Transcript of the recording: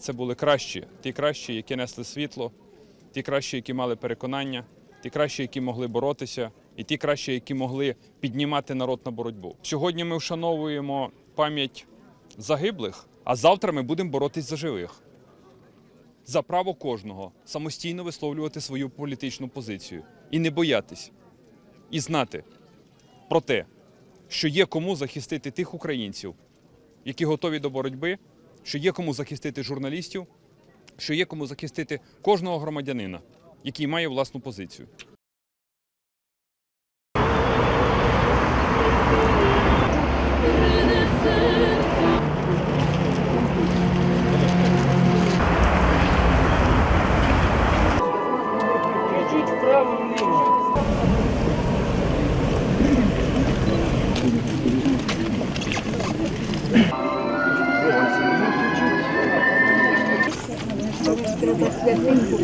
Це були кращі, ті кращі, які несли світло, ті кращі, які мали переконання, ті кращі, які могли боротися, і ті кращі, які могли піднімати народ на боротьбу. Сьогодні ми вшановуємо пам'ять загиблих, а завтра ми будемо боротись за живих. За право кожного самостійно висловлювати свою політичну позицію і не боятись, і знати про те, що є кому захистити тих українців, які готові до боротьби, що є кому захистити журналістів, що є кому захистити кожного громадянина, який має власну позицію. Чуть вправо Треба святинку.